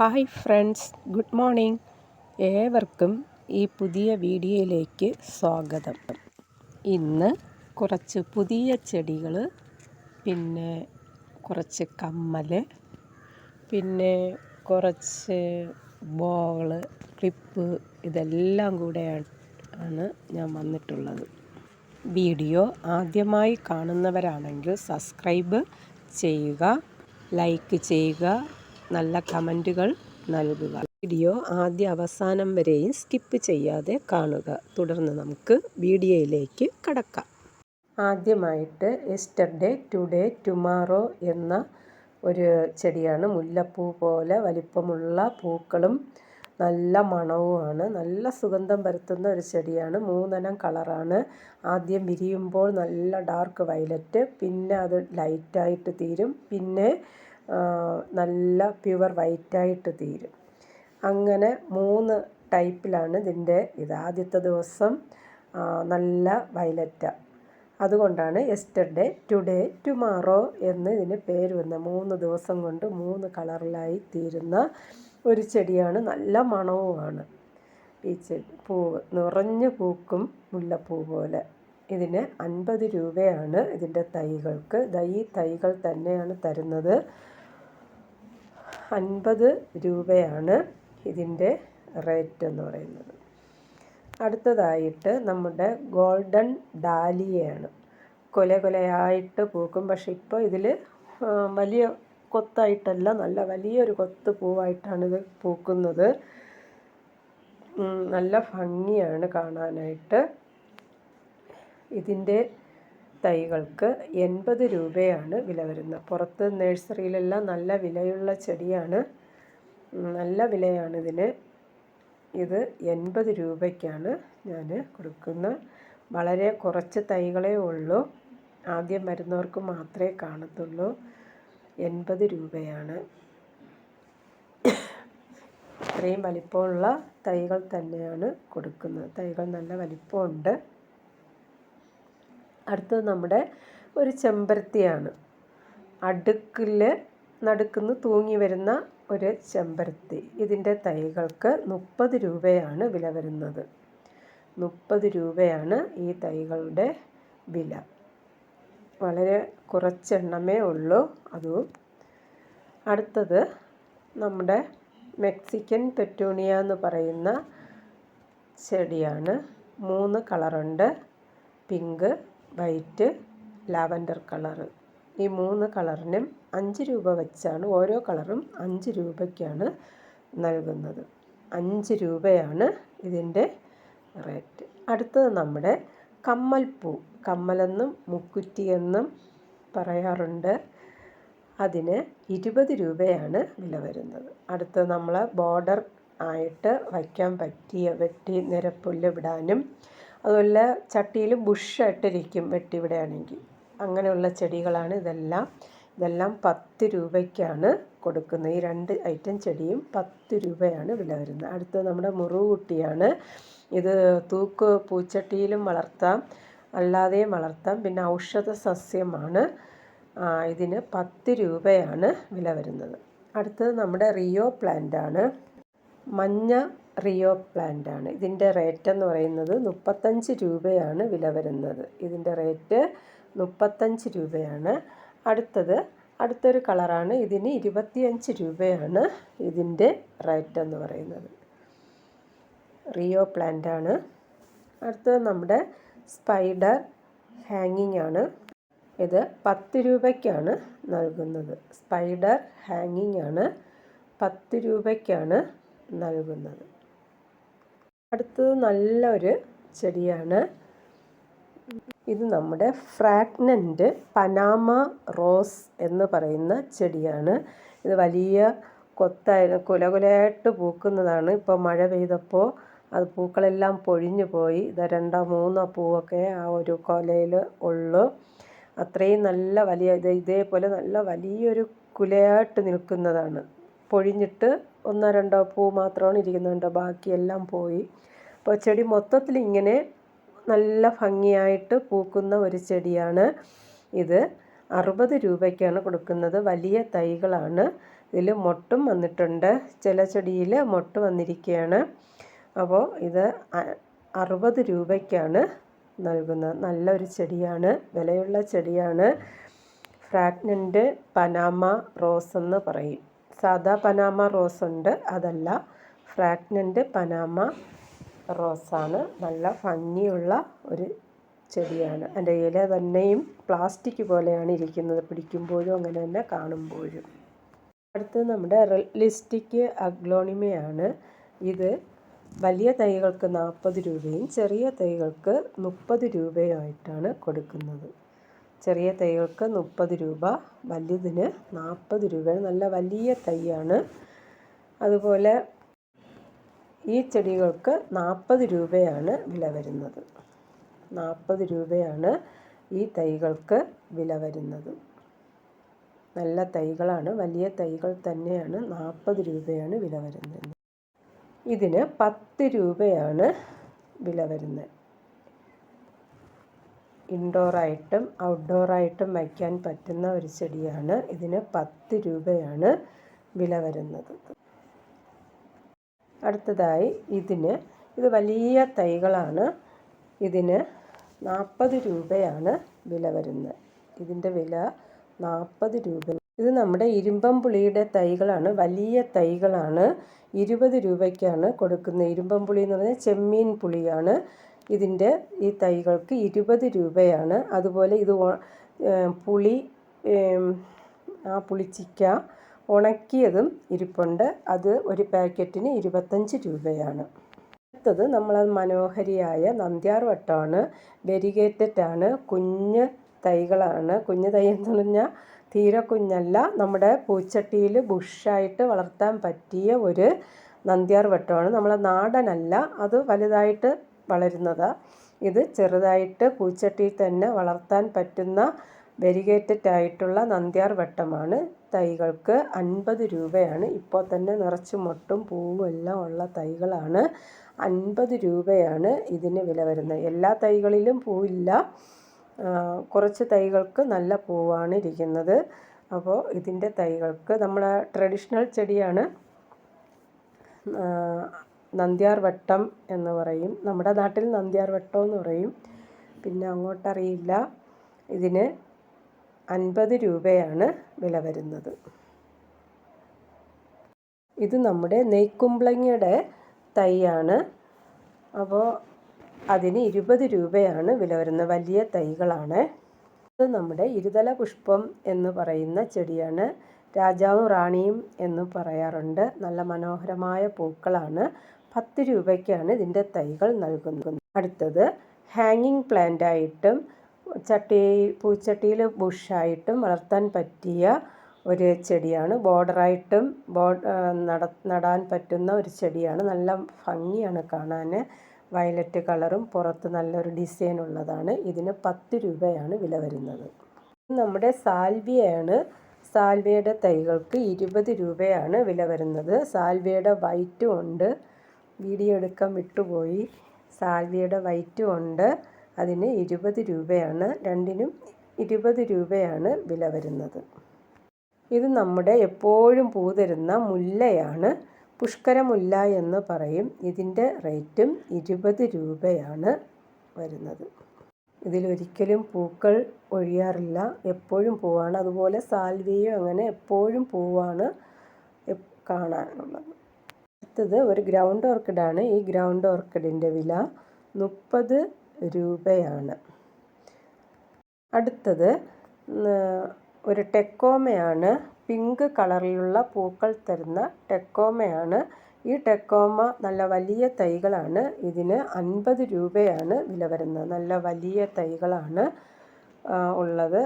Hi friends good morning. ഏവർക്കും ഈ പുതിയ വീഡിയോയിലേക്ക് സ്വാഗതം. ഇന്ന് കുറച്ച് പുതിയ ചെടികൾ പിന്നെ കുറച്ച് കമ്മൽ പിന്നെ കുറച്ച് ബോൾ ക്ലിപ്പ് ഇതെല്ലാം കൂടെയാണ് ഞാൻ വന്നിട്ടുള്ളത്. വീഡിയോ ആദ്യമായി കാണുന്നവരാണെങ്കിൽ സബ്സ്ക്രൈബ് ചെയ്യുക ലൈക്ക് ചെയ്യുക നല്ല കമന്റുകൾ നൽകുക. വീഡിയോ ആദ്യ അവസാനം വരെയും സ്കിപ്പ് ചെയ്യാതെ കാണുക. തുടർന്ന് നമുക്ക് വീഡിയോയിലേക്ക് കടക്കാം. ആദ്യമായിട്ട് എസ്റ്റർഡേ ടുഡേ ടുമാറോ എന്ന ഒരു ചെടിയാണ്. മുല്ലപ്പൂ പോലെ വലിപ്പമുള്ള പൂക്കളും നല്ല മണവുമാണ്. നല്ല സുഗന്ധം പരത്തുന്ന ഒരു ചെടിയാണ്. മൂന്നെണ്ണം കളറാണ്. ആദ്യം വിരിയുമ്പോൾ നല്ല ഡാർക്ക് വയലറ്റ് പിന്നെ അത് ലൈറ്റായിട്ട് തീരും. പിന്നെ നല്ല പ്യുവർ വൈറ്റായിട്ട് തീരും. അങ്ങനെ മൂന്ന് ടൈപ്പിലാണ് ഇതിന്റെ ഇത്. ആദ്യത്തെ ദിവസം നല്ല വയലറ്റ. അതുകൊണ്ടാണ് എസ്റ്റർഡേ ടുഡേ ടുമാറോ എന്ന് ഇതിന് പേര് വന്ന മൂന്ന് ദിവസം കൊണ്ട് മൂന്ന് കളറിലായി തീരുന്ന ഒരു ചെടിയാണ്. നല്ല മണവുമാണ്. ഈ ചെടി പൂവ് നിറഞ്ഞു പൂക്കും മുല്ലപ്പൂ പോലെ. ഇതിന് അൻപത് രൂപയാണ് ഇതിന്റെ തൈകൾക്ക്. ഈ തൈകൾ തന്നെയാണ് തരുന്നത്. അൻപത് രൂപയാണ് ഇതിന്റെ റേറ്റ് എന്ന് പറയുന്നത്. അടുത്തതായിട്ട് നമ്മുടെ ഗോൾഡൻ ഡാലിയയാണ്. കൊല കൊലയായിട്ട് പൂക്കും. പക്ഷേ ഇപ്പോൾ ഇതിൽ വലിയ കൊത്തായിട്ടല്ല നല്ല വലിയൊരു കൊത്ത് പൂവായിട്ടാണ് ഇത് പൂക്കുന്നത്. നല്ല ഭംഗിയാണ് കാണാനായിട്ട്. ഇതിന്റെ തൈകൾക്ക് എൺപത് രൂപയാണ് വില വരുന്നത്. പുറത്ത് നഴ്സറിയിലെല്ലാം നല്ല വിലയുള്ള ചെടിയാണ്. നല്ല വിലയാണ് ഇതിന്. ഇത് എൺപത് രൂപയ്ക്കാണ് ഞാൻ കൊടുക്കുന്ന വളരെ കുറച്ച് തൈകളേ ഉള്ളൂ. ആദ്യം വരുന്നവർക്ക് മാത്രമേ കാണത്തുള്ളൂ. എൺപത് രൂപയാണ്. ഇത്രയും വലിപ്പമുള്ള തൈകൾ തന്നെയാണ് കൊടുക്കുന്നത്. തൈകൾ നല്ല വലിപ്പമുണ്ട്. അടുത്തത് നമ്മുടെ ഒരു ചെമ്പരത്തിയാണ്. അടുക്കിൽ നടുക്കുന്ന് തൂങ്ങി വരുന്ന ഒരു ചെമ്പരത്തി. ഇതിന്റെ തൈകൾക്ക് മുപ്പത് രൂപയാണ് വില വരുന്നത്. മുപ്പത് രൂപയാണ് ഈ തൈകളുടെ വില. വളരെ കുറച്ചെണ്ണമേ ഉള്ളൂ. അതും. അടുത്തത് നമ്മുടെ മെക്സിക്കൻ പെറ്റൂണിയ എന്ന് പറയുന്ന ചെടിയാണ്. മൂന്ന് കളറുണ്ട്. Pink white lavender colour. ഈ മൂന്ന് കളറിനും അഞ്ച് രൂപ വെച്ചാണ് ഓരോ കളറും അഞ്ച് രൂപയ്ക്കാണ് നൽകുന്നത്. അഞ്ച് രൂപയാണ് ഇതിന്റെ റേറ്റ്. അടുത്തത് നമ്മുടെ കമ്മൽപ്പൂ. കമ്മലെന്നും മുക്കുറ്റിയെന്നും പറയാറുണ്ട്. അതിന് ഇരുപത് രൂപയാണ് വില വരുന്നത്. അടുത്ത് നമ്മൾ ബോർഡർ ആയിട്ട് വയ്ക്കാൻ പറ്റിയ വെട്ടി നിരപ്പുല്ല് വിടാനും അതുപോലെ ചട്ടിയിൽ ബുഷായിട്ടിരിക്കും വെട്ടിവിടുകയാണെങ്കിൽ. അങ്ങനെയുള്ള ചെടികളാണ് ഇതെല്ലാം. ഇതെല്ലാം പത്ത് രൂപയ്ക്കാണ് കൊടുക്കുന്നത്. ഈ രണ്ട് ഐറ്റം ചെടിയും പത്ത് രൂപയാണ് വില വരുന്നത്. അടുത്തത് നമ്മുടെ മുറുകുട്ടിയാണ് ഇത് തൂക്ക് പൂച്ചട്ടിയിലും വളർത്താം അല്ലാതെയും വളർത്താം. പിന്നെ ഔഷധ സസ്യമാണ്. ഇതിന് പത്ത് രൂപയാണ് വില വരുന്നത്. അടുത്തത് നമ്മുടെ റിയോ പ്ലാന്റ് ആണ് മഞ്ഞ റിയോ പ്ലാന്റ് ആണ് ഇതിന്റെ റേറ്റ് എന്ന് പറയുന്നത് മുപ്പത്തഞ്ച് രൂപയാണ് വില വരുന്നത്. ഇതിന്റെ റേറ്റ് മുപ്പത്തഞ്ച് രൂപയാണ്. അടുത്തത് അടുത്തൊരു കളറാണ്. ഇതിന് ഇരുപത്തിയഞ്ച് രൂപയാണ് ഇതിന്റെ റേറ്റ് എന്ന് പറയുന്നത്. റിയോ പ്ലാന്റ് ആണ് അടുത്തത് നമ്മുടെ സ്പൈഡർ ഹാങ്ങിങ് ആണ് ഇത് പത്ത് രൂപയ്ക്കാണ് നൽകുന്നത്. സ്പൈഡർ ഹാങ്ങിങ് ആണ് പത്ത് രൂപയ്ക്കാണ് നൽകുന്നത്. അടുത്തത് നല്ലൊരു ചെടിയാണ്. ഇത് നമ്മുടെ ഫ്രാഗ്നന്റ് പനാമ റോസ് എന്ന് പറയുന്ന ചെടിയാണ്. ഇത് വലിയ കൊത്തായ കുല കുലയായിട്ട് പൂക്കുന്നതാണ്. ഇപ്പോൾ മഴ പെയ്തപ്പോൾ അത് പൂക്കളെല്ലാം പൊഴിഞ്ഞു പോയി. ഇത് രണ്ടോ മൂന്നോ പൂവൊക്കെ ആ ഒരു കൊലയിൽ ഉള്ളു. അത്രയും നല്ല വലിയ ഇത് ഇതേപോലെ നല്ല വലിയൊരു കുലയായിട്ട് നിൽക്കുന്നതാണ്. പൊഴിഞ്ഞിട്ട് ഒന്നോ രണ്ടോ പൂ മാത്രമാണ് ഇരിക്കുന്നുണ്ട് ബാക്കിയെല്ലാം പോയി. അപ്പോൾ ചെടി മൊത്തത്തിൽ ഇങ്ങനെ നല്ല ഭംഗിയായിട്ട് പൂക്കുന്ന ഒരു ചെടിയാണ് ഇത്. അറുപത് രൂപയ്ക്കാണ് കൊടുക്കുന്നത്. വലിയ തൈകളാണ്. ഇതിൽ മൊട്ടും വന്നിട്ടുണ്ട്. ചില ചെടിയിൽ മൊട്ട് വന്നിരിക്കുകയാണ്. അപ്പോൾ ഇത് അറുപത് രൂപയ്ക്കാണ് നൽകുന്നത്. നല്ലൊരു ചെടിയാണ്. വിലയുള്ള ചെടിയാണ്. ഫ്രാഗ്നന്റ് പനാമ റോസ് എന്ന് പറയും. സാധാ പനാമ റോസ് ഉണ്ട്. അതല്ല ഫ്രാഗ്നന്റ് പനാമ റോസാണ്. നല്ല ഭംഗിയുള്ള ഒരു ചെടിയാണ്. അതിന്റെ ഇല തന്നെയും പ്ലാസ്റ്റിക് പോലെയാണ് ഇരിക്കുന്നത് പിടിക്കുമ്പോഴും അങ്ങനെ തന്നെ കാണുമ്പോഴും. അടുത്ത് നമ്മുടെ റിയലിസ്റ്റിക് അഗ്ലോണിമയാണ് ഇത് വലിയ തൈകൾക്ക് നാൽപ്പത് രൂപയും ചെറിയ തൈകൾക്ക് മുപ്പത് രൂപയുമായിട്ടാണ് കൊടുക്കുന്നത്. ചെറിയ തൈകൾക്ക് മുപ്പത് രൂപ വലിയതിന് നാൽപ്പത് രൂപയാണ് നല്ല വലിയ തൈയാണ്. അതുപോലെ ഈ ചെടികൾക്ക് നാൽപ്പത് രൂപയാണ് വില വരുന്നത്. നാൽപ്പത് രൂപയാണ് ഈ തൈകൾക്ക് വില വരുന്നത്. നല്ല തൈകളാണ് വലിയ തൈകൾ തന്നെയാണ് നാൽപ്പത് രൂപയാണ് വില വരുന്നത്. ഇതിന് പത്ത് രൂപയാണ് വില വരുന്നത്. ഇൻഡോറായിട്ടും ഔട്ട്ഡോറായിട്ടും വയ്ക്കാൻ പറ്റുന്ന ഒരു ചെടിയാണ്. ഇതിന് പത്ത് രൂപയാണ് വില വരുന്നത്. അടുത്തതായി ഇതിന് ഇത് വലിയ തൈകളാണ്. ഇതിന് നാൽപ്പത് രൂപയാണ് വില വരുന്നത്. ഇതിന്റെ വില നാൽപ്പത് രൂപ. ഇത് നമ്മുടെ ഇരുമ്പം പുളിയുടെ തൈകളാണ്. വലിയ തൈകളാണ്. ഇരുപത് രൂപയ്ക്കാണ് കൊടുക്കുന്നത്. ഇരുമ്പം പുളി എന്ന് പറഞ്ഞാൽ ചെമ്മീൻ പുളിയാണ്. ഇതിന്റെ ഈ തൈകൾക്ക് ഇരുപത് രൂപയാണ്. അതുപോലെ ഇത് പുളി ആ പുളിച്ചിക്ക ഉണക്കിയതും ഇരിപ്പുണ്ട്. അത് ഒരു പാക്കറ്റിന് ഇരുപത്തഞ്ച് രൂപയാണ്. അടുത്തത് നമ്മൾ മനോഹരിയായ നന്ദ്യാർ വട്ടമാണ് വെരിഗേറ്റഡ് ആണ് കുഞ്ഞ് തൈകളാണ്. കുഞ്ഞ് തൈ എന്ന് പറഞ്ഞാൽ തീരെ കുഞ്ഞല്ല. നമ്മുടെ പൂച്ചട്ടിയിൽ ബുഷായിട്ട് വളർത്താൻ പറ്റിയ ഒരു നന്ദ്യാർ വട്ടമാണ് നമ്മളെ നാടനല്ല. അത് വലുതായിട്ട് വളരുന്നതാണ് ഇത് ചെറുതായിട്ട് പൂച്ചട്ടിയിൽ തന്നെ വളർത്താൻ പറ്റുന്ന വെരിഗേറ്റഡ് ആയിട്ടുള്ള നന്ദ്യാർ വട്ടമാണ്. തൈകൾക്ക് അൻപത് രൂപയാണ്. ഇപ്പോൾ തന്നെ നിറച്ച് മൊട്ടും പൂവും എല്ലാം ഉള്ള തൈകളാണ്. അൻപത് രൂപയാണ് ഇതിന് വില വരുന്നത്. എല്ലാ തൈകളിലും പൂവില്ല. കുറച്ച് തൈകൾക്ക് നല്ല പൂവാണ് ഇരിക്കുന്നത്. അപ്പോൾ ഇതിന്റെ തൈകൾക്ക് നമ്മൾ ട്രഡീഷണൽ ചെടിയാണ്. നന്ദ്യാർ വട്ടം എന്ന് പറയും. നമ്മുടെ നാട്ടിൽ നന്ദ്യാർ വട്ടം എന്ന് പറയും. പിന്നെ അങ്ങോട്ടറിയില്ല. ഇതിന് അൻപത് രൂപയാണ് വില വരുന്നത്. ഇത് നമ്മുടെ നെയ്ക്കുമ്പളങ്ങയുടെ തൈയാണ്. അപ്പോൾ അതിന് ഇരുപത് രൂപയാണ് വില വരുന്നത്. വലിയ തൈകളാണ്. ഇത് നമ്മുടെ ഇരുതല പുഷ്പം എന്ന് പറയുന്ന ചെടിയാണ്. രാജാവും റാണിയും എന്ന് പറയാറുണ്ട്. നല്ല മനോഹരമായ പൂക്കളാണ്. പത്ത് രൂപയ്ക്കാണ് ഇതിന്റെ തൈകൾ നൽകുന്നത്. അടുത്തത് ഹാങ്ങിങ് പ്ലാന്റ് ആയിട്ടും ചട്ടി പൂച്ചട്ടിയിൽ ബുഷായിട്ടും വളർത്താൻ പറ്റിയ ഒരു ചെടിയാണ്. ബോർഡറായിട്ടും ബോ നട നടാൻ പറ്റുന്ന ഒരു ചെടിയാണ്. നല്ല ഭംഗിയാണ് കാണാൻ. വയലറ്റ് കളറും പുറത്ത് നല്ലൊരു ഡിസൈൻ ഉള്ളതാണ്. ഇതിന് പത്ത് രൂപയാണ് വില വരുന്നത്. നമ്മുടെ സാൽവിയാണ് സാൽവിയയുടെ തൈകൾക്ക് ഇരുപത് രൂപയാണ് വില വരുന്നത്. സാൽവിയയുടെ വൈറ്റും ഉണ്ട്. വീഡിയോ എടുക്കാൻ വിട്ടുപോയി. സാൽവിയുടെ വൈറ്റും ഉണ്ട്. അതിന് ഇരുപത് രൂപയാണ്. രണ്ടിനും ഇരുപത് രൂപയാണ് വില വരുന്നത്. ഇത് നമ്മുടെ എപ്പോഴും പൂ തരുന്ന മുല്ലയാണ്. പുഷ്കരമുല്ല എന്ന് പറയും. ഇതിന്റെ റേറ്റും ഇരുപത് രൂപയാണ് വരുന്നത്. ഇതിലൊരിക്കലും പൂക്കൾ ഒഴിയാറില്ല. എപ്പോഴും പൂവാണ്. അതുപോലെ സാൽവിയും അങ്ങനെ എപ്പോഴും പൂവാണ് കാണാനുള്ളത്. അടുത്തത് ഒരു ഗ്രൗണ്ട് ഓർക്കിഡാണ്. ഈ ഗ്രൗണ്ട് ഓർക്കിഡിന്റെ വില മുപ്പത് രൂപയാണ്. അടുത്തത് ഒരു ടെക്കോമയാണ്. പിങ്ക് കളറിലുള്ള പൂക്കൾ തരുന്ന ടെക്കോമയാണ്. ഈ ടെക്കോമ നല്ല വലിയ തൈകളാണ്. ഇതിന് അൻപത് രൂപയാണ് വില വരുന്നത്. നല്ല വലിയ തൈകളാണ് ഉള്ളത്.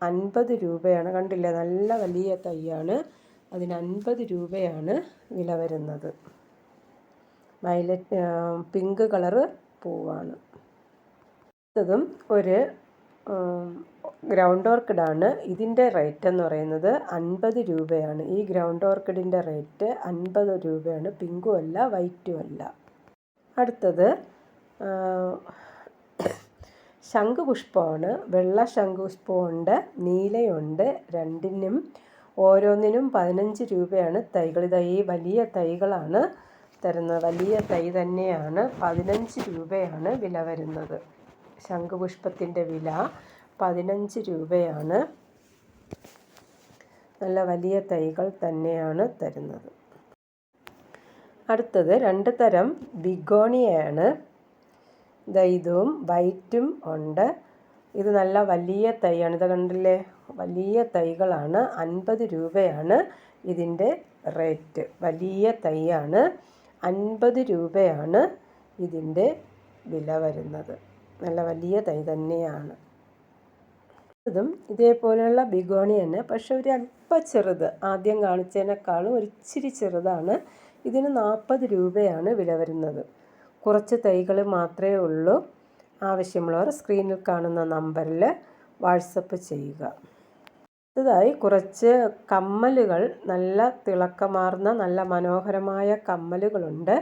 അൻപത് രൂപയാണ്. കണ്ടില്ലേ? നല്ല വലിയ തൈയാണ്. അതിന് അൻപത് രൂപയാണ് വില വരുന്നത്. വയലറ്റ് പിങ്ക് കളറ് പൂവാണ്. അടുത്തതും ഒരു ഗ്രൗണ്ട് ഓർക്കിഡാണ്. ഇതിന്റെ റേറ്റ് എന്ന് പറയുന്നത് അൻപത് രൂപയാണ്. ഈ ഗ്രൗണ്ട് ഓർക്കിഡിന്റെ റേറ്റ് അൻപത് രൂപയാണ്. പിങ്കും അല്ല വൈറ്റും അല്ല. അടുത്തത് ശംഖുപുഷ്പമാണ്. വെള്ള ശംഖുപുഷ്പമുണ്ട് നീലയുണ്ട് രണ്ടിനും ഓരോന്നിനും പതിനഞ്ച് രൂപയാണ് തൈകൾ. ഇതാ ഈ വലിയ തൈകളാണ് തരുന്നത്. വലിയ തൈ തന്നെയാണ് പതിനഞ്ച് രൂപയാണ് വില വരുന്നത്. ശംഖുപുഷ്പത്തിന്റെ വില പതിനഞ്ച് രൂപയാണ്. നല്ല വലിയ തൈകൾ തന്നെയാണ് തരുന്നത്. അടുത്തത് രണ്ട് തരം ബിഗോണിയാണ്. ഇതും വൈറ്റും ഉണ്ട്. ഇത് നല്ല വലിയ തൈയാണ്. ഇത് കണ്ടില്ലേ? വലിയ തൈകളാണ്. അൻപത് രൂപയാണ് ഇതിന്റെ റേറ്റ്. വലിയ തൈയാണ്. അൻപത് രൂപയാണ് ഇതിന്റെ വില വരുന്നത്. നല്ല വലിയ തൈ തന്നെയാണ്. ഇതും ഇതേപോലെയുള്ള ബിഗോണി തന്നെ. പക്ഷെ ഒരു അല്പ ചെറുത്. ആദ്യം കാണിച്ചതിനേക്കാളും ഒരു ഇച്ചിരി ചെറുതാണ്. ഇതിന് നാൽപ്പത് രൂപയാണ് വില വരുന്നത്. കുറച്ച് തൈകൾ മാത്രമേ ഉള്ളൂ. ആവശ്യമുള്ളവർ സ്ക്രീനിൽ കാണുന്ന നമ്പറിൽ വാട്സപ്പ് ചെയ്യുക. അടുത്തതായി കുറച്ച് കമ്മലുകൾ നല്ല തിളക്കമാർന്ന നല്ല മനോഹരമായ കമ്മലുകളുണ്ട്.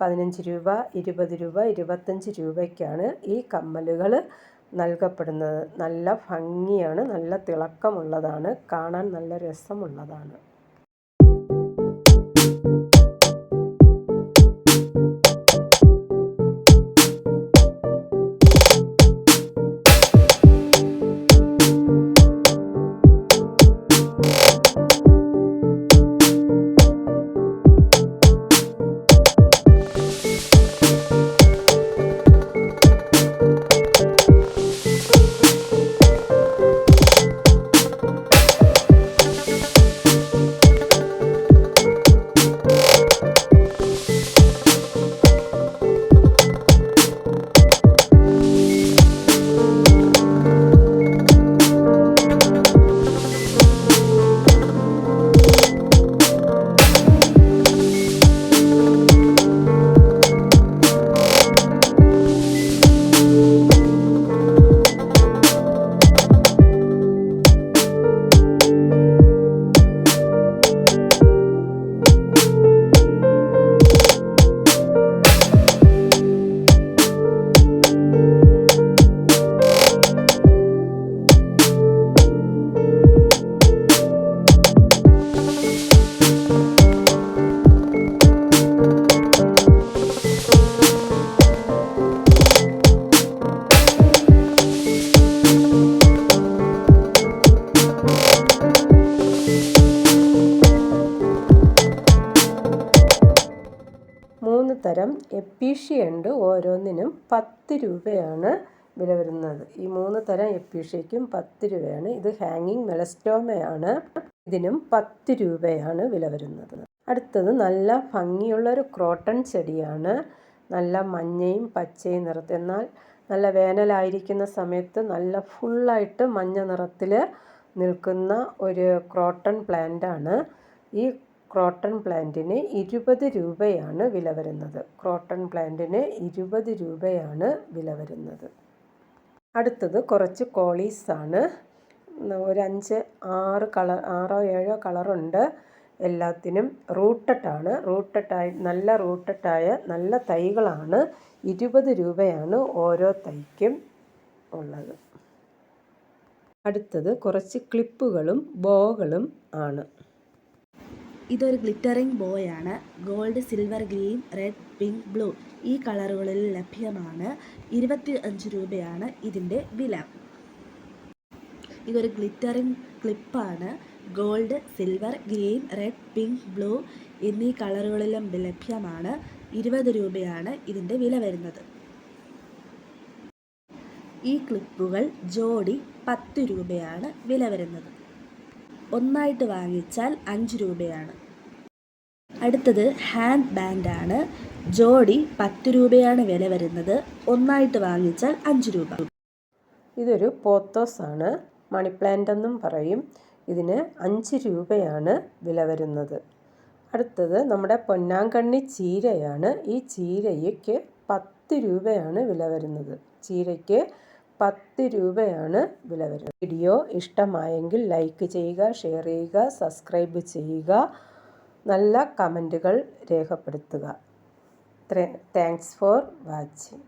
പതിനഞ്ച് രൂപ ഇരുപത് രൂപ ഇരുപത്തഞ്ച് രൂപയ്ക്കാണ് ഈ കമ്മലുകൾ നൽകപ്പെടുന്നത്. നല്ല ഭംഗിയാണ് നല്ല തിളക്കമുള്ളതാണ് കാണാൻ നല്ല രസമുള്ളതാണ്. ഉണ്ട് ഓരോന്നിനും പത്ത് രൂപയാണ് വില വരുന്നത്. ഈ മൂന്ന് തരം എപ്പീഷ്യയ്ക്കും പത്ത് രൂപയാണ്. ഇത് ഹാങ്ങിങ് മെലസ്റ്റോമയാണ്. ഇതിനും പത്ത് രൂപയാണ് വില വരുന്നത്. അടുത്തത് നല്ല ഭംഗിയുള്ളൊരു ക്രോട്ടൺ ചെടിയാണ്. നല്ല മഞ്ഞയും പച്ചയും നിറത്ത് എന്നാൽ നല്ല വേനലായിരിക്കുന്ന സമയത്ത് നല്ല ഫുള്ളായിട്ട് മഞ്ഞ നിറത്തിൽ നിൽക്കുന്ന ഒരു ക്രോട്ടൺ പ്ലാന്റാണ്. ഈ ക്രോട്ടൺ പ്ലാന്റിന് ഇരുപത് രൂപയാണ് വില വരുന്നത്. ക്രോട്ടൺ പ്ലാന്റിന് ഇരുപത് രൂപയാണ് വില വരുന്നത്. അടുത്തത് കുറച്ച് കോളീസാണ് ഒരു അഞ്ച് ആറ് കളർ ആറോ ഏഴോ കളറുണ്ട്. എല്ലാത്തിനും റൂട്ടട്ടാണ് റൂട്ടട്ടായി നല്ല റൂട്ടട്ടായ നല്ല തൈകളാണ്. ഇരുപത് രൂപയാണ് ഓരോ തൈക്കും ഉള്ളത്. അടുത്തത് കുറച്ച് ക്ലിപ്പുകളും ബോകളും ആണ്. ഇതൊരു glittering ബോയാണ്. Gold silver green red pink blue ഈ കളറുകളിൽ ലഭ്യമാണ്. ഇരുപത്തി അഞ്ച് രൂപയാണ് ഇതിന്റെ വില. ഇതൊരു glittering ക്ലിപ്പാണ്. Gold silver green red pink blue എന്നീ കളറുകളിലും ലഭ്യമാണ്. ഇരുപത് രൂപയാണ് ഇതിന്റെ വില വരുന്നത്. ഈ ക്ലിപ്പുകൾ ജോഡി പത്ത് രൂപയാണ് വില വരുന്നത്. ഒന്നായിട്ട് വാങ്ങിച്ചാൽ അഞ്ച് രൂപയാണ്. അടുത്തത് ഹാൻഡ് ബാൻഡാണ്. ജോഡി പത്ത് രൂപയാണ് വില വരുന്നത്. ഒന്നായിട്ട് വാങ്ങിച്ചാൽ അഞ്ച് രൂപ. ഇതൊരു പോത്തോസ് ആണ്. മണി പ്ലാന്റ് എന്നും പറയും. ഇതിന് അഞ്ച് രൂപയാണ് വില വരുന്നത്. അടുത്തത് നമ്മുടെ പൊന്നാങ്കണ്ണി ചീരയാണ്. ഈ ചീരയ്ക്ക് പത്ത് രൂപയാണ് വില വരുന്നത്. ചീരയ്ക്ക് പത്ത് രൂപയാണ് വില വരുന്നത്. വീഡിയോ ഇഷ്ടമായെങ്കിൽ ലൈക്ക് ചെയ്യുക ഷെയർ ചെയ്യുക സബ്സ്ക്രൈബ് ചെയ്യുക. നല്ല കമന്റുകൾ രേഖപ്പെടുത്തുക. Thanks for watching.